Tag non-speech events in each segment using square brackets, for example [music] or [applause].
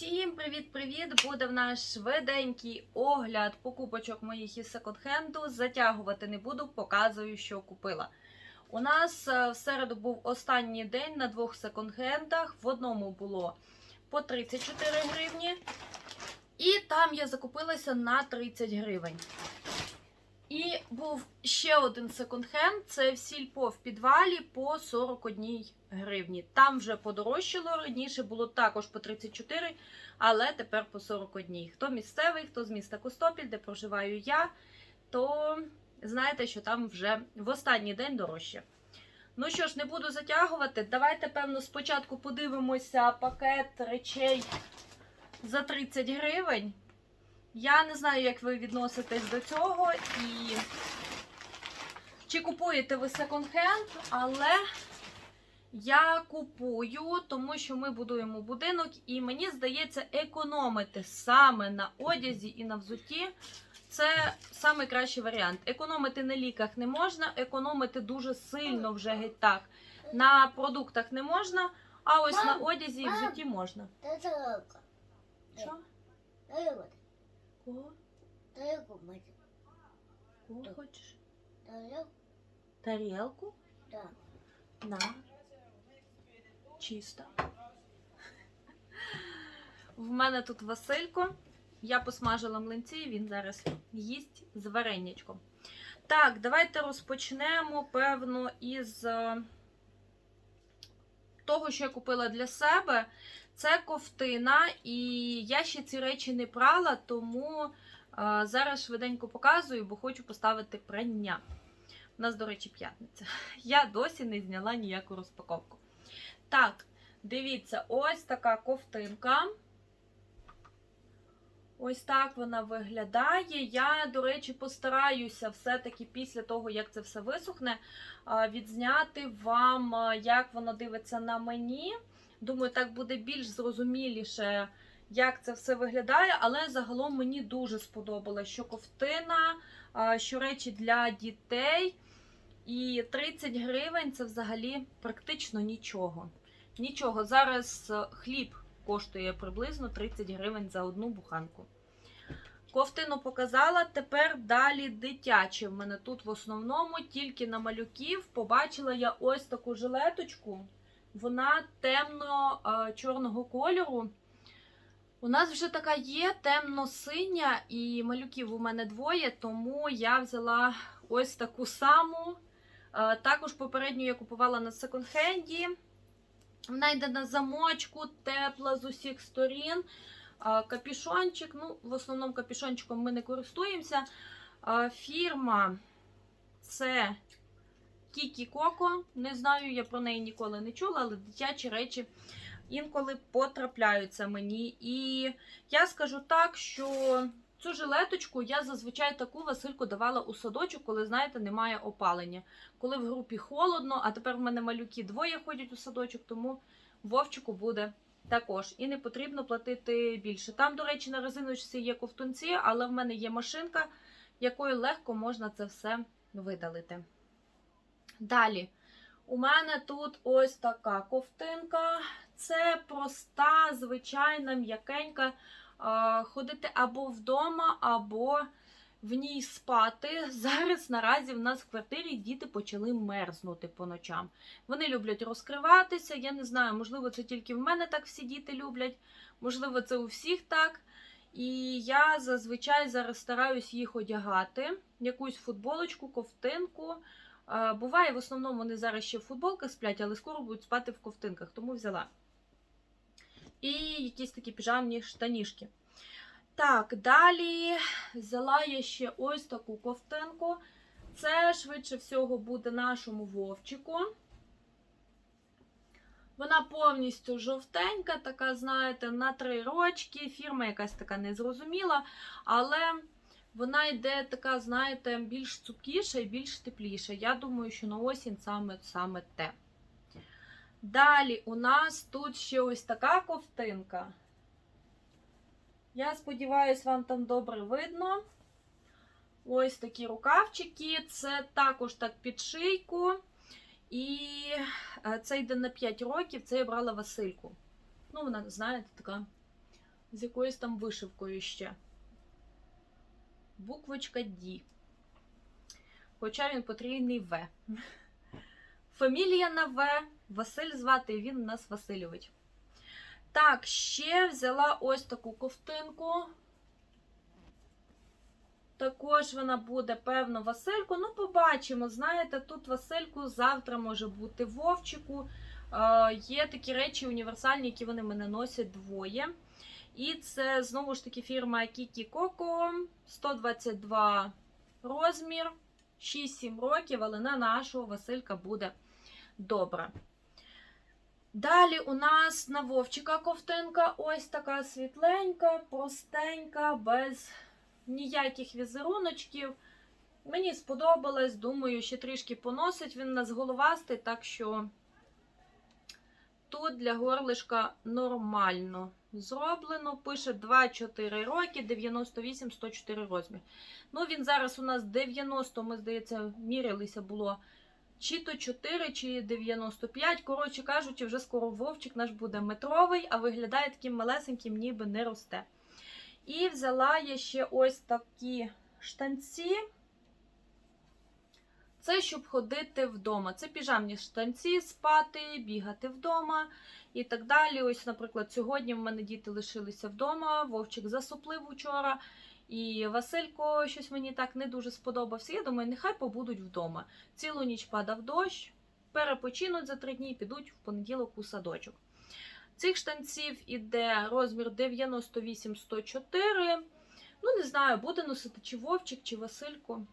Всім привіт-привіт! Буде в наш швиденький огляд покупочок моїх із секонд-хенду. Затягувати не буду, показую, що купила. У нас е, в середу був останній день на двох секонд-хендах. В одному було по 34 гривні, і там я закупилася на 30 гривень. І був ще один секонд-хенд, це в сільпо в підвалі по 41 гривні. Там вже подорожчало, раніше було також по 34, але тепер по 41. Хто місцевий, хто з міста Костопіль, де проживаю я, то знаєте, що там вже в останній день дорожче. Ну що ж, не буду затягувати. Давайте, певно, спочатку подивимося пакет речей за 30 гривень. Я не знаю, як ви відноситесь до цього і чи купуєте ви секонд-хенд, але я купую, тому що ми будуємо будинок, і мені здається, економити саме на одязі і на взутті це найкращий варіант. Економити на ліках не можна, економити дуже сильно вже геть так. На продуктах не можна, а ось на одязі і взутті можна. Дай. Що? Кого? Тарелку, мать. Кого Так. хочеш? Тарелку? Тарілку? Да. На. Чисто. [laughs] В мене тут Василько. Я посмажила млинці, він зараз їсть з варенячком. Так, давайте розпочнемо, певно, із е, того, що я купила для себе. Це ковтина, і я ще ці речі не прала, тому е, зараз швиденько показую, бо хочу поставити прання. У нас, до речі, п'ятниця. Я досі не зняла ніяку розпаковку. Так, дивіться, ось така ковтинка. Ось так вона виглядає. Я, до речі, постараюся все-таки після того, як це все висохне, відзняти вам, як воно дивиться на мені. Думаю, так буде більш зрозуміліше, як це все виглядає, але загалом мені дуже сподобалось, що ковтина, що речі для дітей. І 30 гривень це взагалі практично нічого. Нічого. Зараз е, хліб коштує приблизно 30 гривень за одну буханку. Ковтину показала, тепер далі дитяче. В мене тут в основному тільки на малюків побачила я ось таку жилеточку. Вона темно-чорного кольору. У нас вже така є темно-синя, і малюків у мене двоє, тому я взяла ось таку саму. Е, Також попередню я купувала на секонд-хенді. Вона йде на замочку, тепла з усіх сторін. А, Капішончик, ну, в основному капішончиком ми не користуємося. Фірма це Кікі Коко. Не знаю, я про неї ніколи не чула, але дитячі речі інколи потрапляються мені. І я скажу так, що цю жилеточку я зазвичай таку Васильку давала у садочок, коли, знаєте, немає опалення. Коли в групі холодно, а тепер в мене малюки двоє ходять у садочок, тому Вовчику буде також. І не потрібно платити більше. Там, до речі, на резиночці є ковтунці, але в мене є машинка, якою легко можна це все видалити. Далі. У мене тут ось така ковтинка. Це проста, звичайна, м'якенька. Ходити або вдома, або в ній спати. [laughs] Зараз наразі в нас в квартирі діти почали мерзнути по ночам. Вони люблять розкриватися. Я не знаю, можливо, це тільки в мене так всі діти люблять, можливо, це у всіх так. І я зазвичай зараз стараюсь їх одягати, якусь футболочку, ковтинку. Буває, в основному вони зараз ще в футболках сплять, але скоро будуть спати в ковтинках, тому взяла. І якісь такі піжамні штанішки. Так, далі взяла я ще ось таку ковтинку. Це швидше всього буде нашому вовчику. Вона повністю жовтенька, така, знаєте, на три рочки. Фірма якась така незрозуміла, але вона йде така, знаєте, більш цупкіша і більш тепліша. Я думаю, що на осінь саме, саме те. Далі у нас тут ще ось така ковтинка. Я сподіваюся, вам там добре видно. Ось такі рукавчики. Це також так під шийку. І е, це йде на 5 років. Це я брала Васильку. Ну, вона, знаєте, така з якоюсь там вишивкою ще. Буквочка D. Хоча він потрійний В. Фамілія на В. Василь звати, він нас Васильович. Так, ще взяла ось таку ковтинку. Також вона буде, певно, Васильку. Ну, побачимо. Знаєте, тут Васильку завтра може бути Вовчику. Е, є такі речі універсальні, які вони мене носять двоє. І це знову ж таки фірма Kiki Coco, 122 розмір, 6-7 років, але на нашого Василька буде добре. Далі у нас на Вовчика ковтинка ось така світленька, простенька, без ніяких візеруночків. Мені сподобалось, думаю, ще трішки поносить. Він у нас головастий, так що тут для горлишка нормально зроблено. Пише 2-4 роки, 98-104 розмір. Ну, він зараз у нас 90, ми, здається, мірялися було чи то 4, чи 95. Коротше кажучи, вже скоро вовчик наш буде метровий, а виглядає таким малесеньким, ніби не росте. І взяла я ще ось такі штанці. Це щоб ходити вдома. Це піжамні штанці, спати, бігати вдома і так далі. Ось, наприклад, сьогодні в мене діти лишилися вдома, Вовчик засуплив учора. І Василько щось мені так не дуже сподобався. Я думаю, нехай побудуть вдома. Цілу ніч падав дощ, перепочинуть за три дні і підуть в понеділок у садочок. Цих штанців іде розмір 98-104. Ну, не знаю, буде носити чи Вовчик, чи Василько.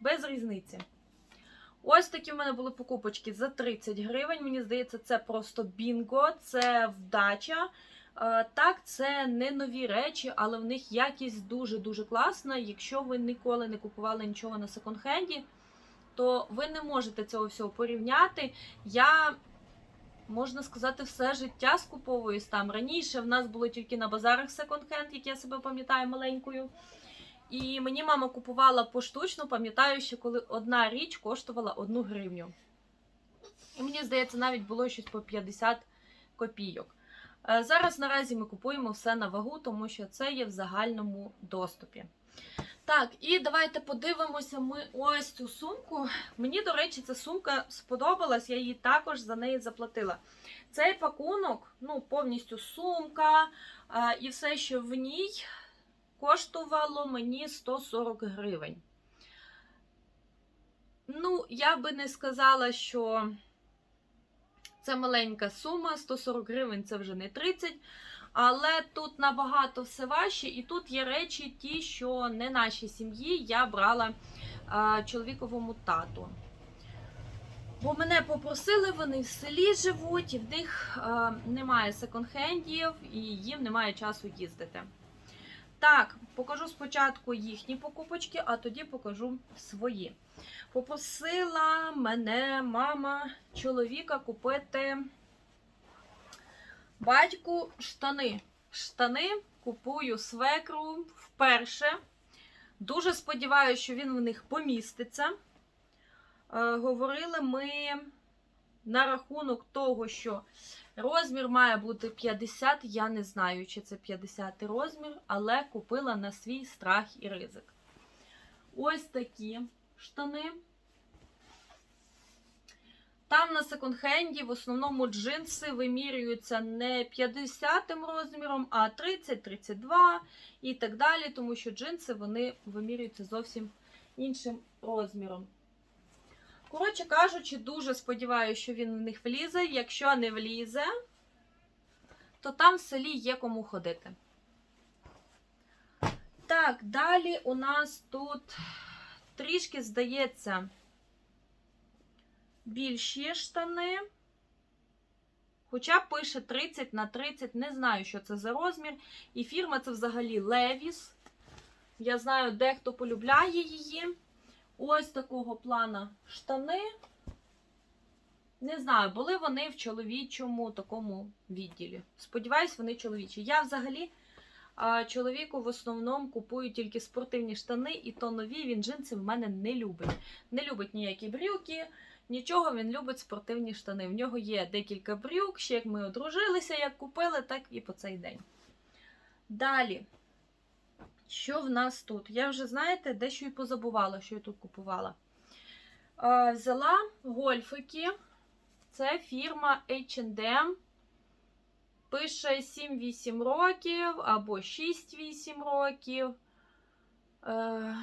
Без різниці. Ось такі в мене були покупочки за 30 гривень. Мені здається, це просто бінго, це вдача. Е, Так, це не нові речі, але в них якість дуже-дуже класна. Якщо ви ніколи не купували нічого на секонд-хенді, то ви не можете цього всього порівняти. Я, можна сказати, все життя скуповуюсь там. Раніше в нас було тільки на базарах секонд-хенд, як я себе пам'ятаю маленькою. І мені мама купувала поштучно, пам'ятаю, що коли одна річ коштувала одну гривню. І мені здається, навіть було щось по 50 копійок. Е, Зараз наразі ми купуємо все на вагу, тому що це є в загальному доступі. Так, і давайте подивимося ми ось цю сумку. Мені, до речі, ця сумка сподобалась, я її також за неї заплатила. Цей пакунок, ну, повністю сумка а, і все, що в ній, коштувало мені 140 гривень. Ну, я би не сказала, що це маленька сума, 140 гривень це вже не 30. Але тут набагато все важче, і тут є речі, ті, що не нашій сім'ї я брала а, чоловіковому тату. Бо мене попросили, вони в селі живуть, і в них а, немає секонд-хендів, і їм немає часу їздити. Так, покажу спочатку їхні покупочки, а тоді покажу свої. Попросила мене мама чоловіка купити батьку штани. Штани купую свекру вперше. Дуже сподіваюся, що він в них поміститься. Е, говорили ми на рахунок того, що розмір має бути 50. Я не знаю, чи це 50 розмір, але купила на свій страх і ризик. Ось такі штани. Там на секонд-хенді в основному джинси вимірюються не 50 розміром, а 30, 32 і так далі, тому що джинси вони вимірюються зовсім іншим розміром. Коротше кажучи, дуже сподіваюся, що він в них влізе. Якщо не влізе, то там в селі є кому ходити. Так, далі у нас тут трішки здається більші штани. Хоча пише 30 на 30, не знаю, що це за розмір. І фірма це взагалі Levi's. Я знаю, дехто полюбляє її. Ось такого плана штани. Не знаю, були вони в чоловічому такому відділі. Сподіваюсь, вони чоловічі. Я взагалі чоловіку в основному купую тільки спортивні штани, і то нові він джинси в мене не любить. Не любить ніякі брюки, нічого, він любить спортивні штани. В нього є декілька брюк, ще як ми одружилися, як купили, так і по цей день. Далі. Що в нас тут? Я вже, знаєте, дещо і позабувала, що я тут купувала. Е, взяла гольфики. Це фірма H&M. Пише 7-8 років або 6-8 років. Е,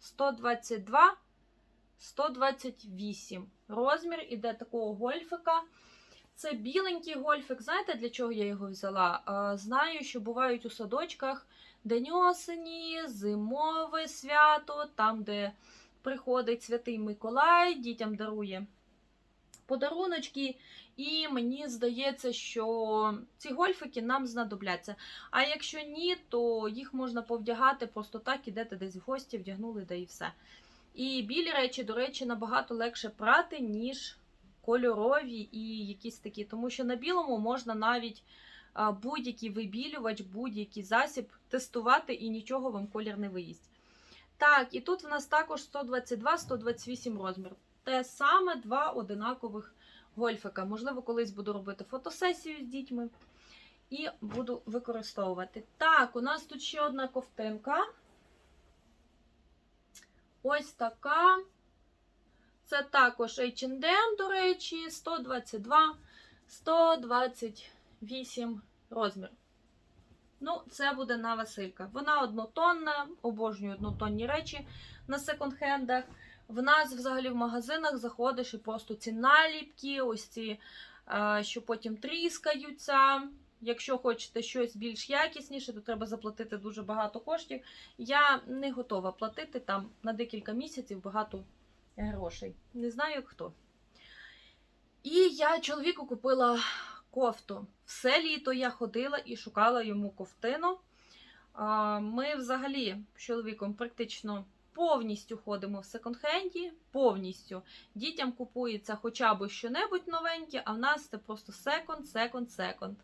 122, 128. Розмір іде такого гольфика. Це біленький гольфик. Знаєте, для чого я його взяла? Е, Знаю, що бувають у садочках День осені, зимове свято, там, де приходить Святий Миколай, дітям дарує подаруночки. І мені здається, що ці гольфики нам знадобляться. А якщо ні, то їх можна повдягати просто так, ідете десь в гості, вдягнули, да і все. І білі речі, до речі, набагато легше прати, ніж кольорові і якісь такі. Тому що на білому можна навіть будь-який вибілювач, будь-який засіб тестувати і нічого вам колір не виїсть. Так, і тут в нас також 122-128 розмір. Те саме два одинакових гольфика. Можливо, колись буду робити фотосесію з дітьми і буду використовувати. Так, у нас тут ще одна ковтинка. Ось така. Це також H&M, до речі, 122, 128 розмір. Ну, це буде на Василька. Вона однотонна, обожнюю однотонні речі на секонд-хендах. В нас взагалі в магазинах заходиш і просто ці наліпки, ось ці, е, що потім тріскаються. Якщо хочете щось більш якісніше, то треба заплатити дуже багато коштів. Я не готова платити там на декілька місяців багато грошей. Не знаю хто. І я чоловіку купила кофту. Все літо я ходила і шукала йому ковтину. Ми взагалі з чоловіком практично повністю ходимо в секонд-хенді, повністю. Дітям купується хоча б що-небудь новеньке, а в нас це просто секонд, секонд, секонд.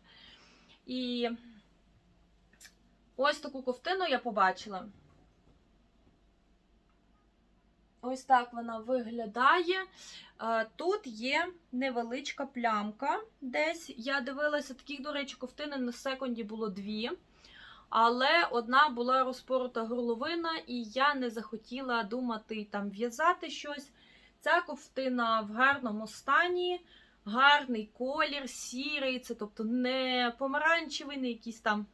І ось таку ковтину я побачила. Ось так вона виглядає. Е, Тут є невеличка плямка десь. Я дивилася, таких, до речі, ковтини на секунді було дві. Але одна була розпорота горловина, і я не захотіла думати там в'язати щось. Ця ковтина в гарному стані, гарний колір, сірий, це тобто не помаранчевий, не якийсь там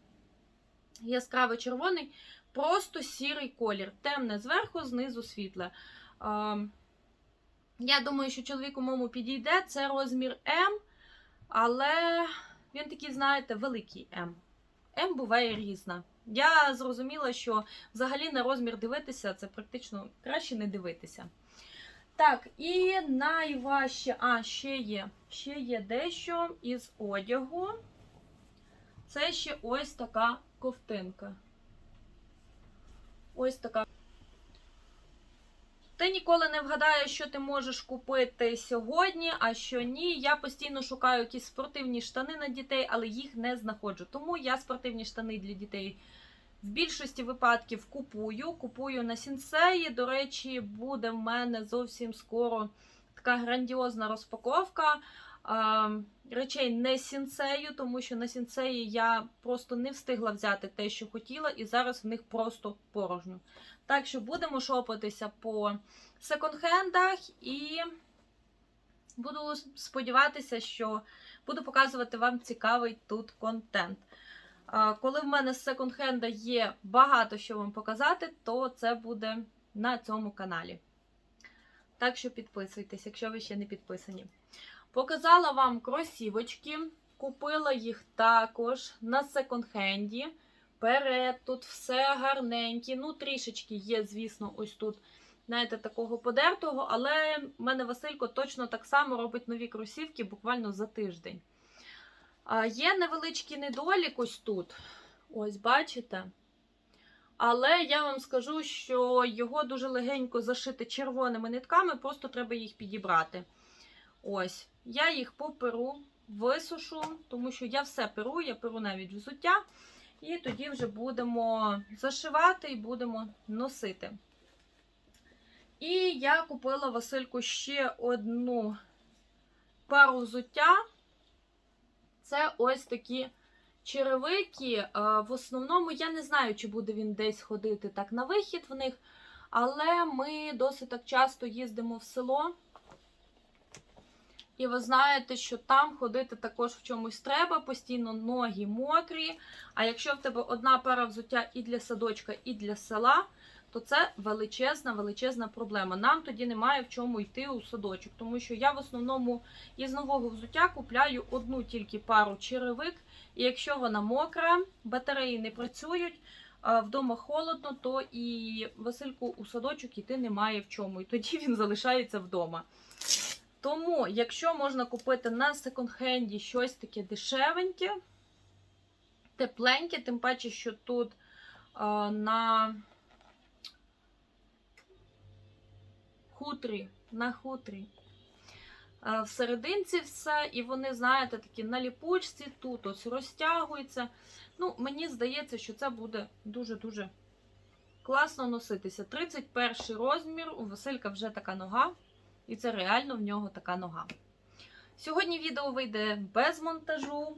яскравий червоний, просто сірий колір. Темне зверху, знизу світле. А, Я думаю, що чоловіку моєму підійде. Це розмір М, але він такий, знаєте, великий М. М буває різна. Я зрозуміла, що взагалі на розмір дивитися це практично краще не дивитися. Так, і найважче, а, ще є, ще є дещо із одягу. Це ще ось така ковтинка. Ось така. Ти ніколи не вгадаєш, що ти можеш купити сьогодні, а що ні. Я постійно шукаю якісь спортивні штани на дітей, але їх не знаходжу. Тому я спортивні штани для дітей в більшості випадків купую. Купую на сінсеї. До речі, буде в мене зовсім скоро така грандіозна розпаковка. Речей не з сінсею, тому що на сінсеї я просто не встигла взяти те, що хотіла, і зараз в них просто порожньо. Так що будемо шопатися по секонд-хендах і буду сподіватися, що буду показувати вам цікавий тут контент. Коли в мене з секонд-хенда є багато що вам показати, то це буде на цьому каналі. Так що підписуйтесь, якщо ви ще не підписані. Показала вам кросівочки, купила їх також на секонд-хенді. Перед тут все гарненьке. Ну, трішечки є, звісно, ось тут, знаєте, такого подертого, але в мене Василько точно так само робить нові кросівки буквально за тиждень. А, Є невеличкий недолік ось тут. Ось, бачите? Але я вам скажу, що його дуже легенько зашити червоними нитками, просто треба їх підібрати. Ось, я їх поперу, висушу, тому що я все перу, я перу навіть взуття. І тоді вже будемо зашивати і будемо носити. І я купила Васильку ще одну пару взуття. Це ось такі черевики, е, в основному я не знаю, чи буде він десь ходити так на вихід в них, але ми досить так часто їздимо в село. І ви знаєте, що там ходити також в чомусь треба, постійно ноги мокрі. А якщо в тебе одна пара взуття і для садочка, і для села, то це величезна, величезна проблема. Нам тоді немає в чому йти у садочок, тому що я в основному із нового взуття купляю одну тільки пару черевик, і якщо вона мокра, батареї не працюють. Вдома холодно, то і Васильку у садочок іти немає в чому, і тоді він залишається вдома. Тому, якщо можна купити на секонд-хенді щось таке дешевеньке, тепленьке, тим паче, що тут а, на хутрі, на хутрі. а, В все, і вони, знаєте, такі на ліпучці, тут ось розтягуються. Ну, мені здається, що це буде дуже-дуже класно носитися. 31 розмір, у Василька вже така нога. І це реально в нього така нога. Сьогодні відео вийде без монтажу,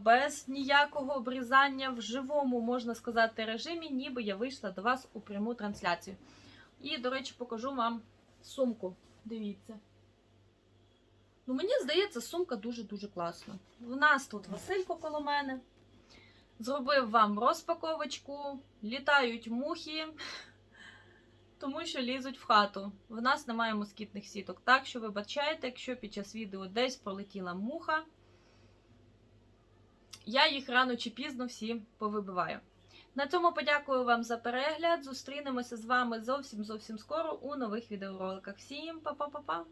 без ніякого обрізання в живому, можна сказати, режимі, ніби я вийшла до вас у пряму трансляцію. І, до речі, покажу вам сумку. Дивіться. Ну, мені здається, сумка дуже-дуже класна. У нас тут Василько коло мене. Зробив вам розпаковочку, літають мухи тому що лізуть в хату. В нас немає москітних сіток. Так що вибачайте, якщо під час відео десь пролетіла муха, я їх рано чи пізно всі повибиваю. На цьому подякую вам за перегляд. Зустрінемося з вами зовсім зовсім скоро у нових відеороликах. Всім па-па-па-па!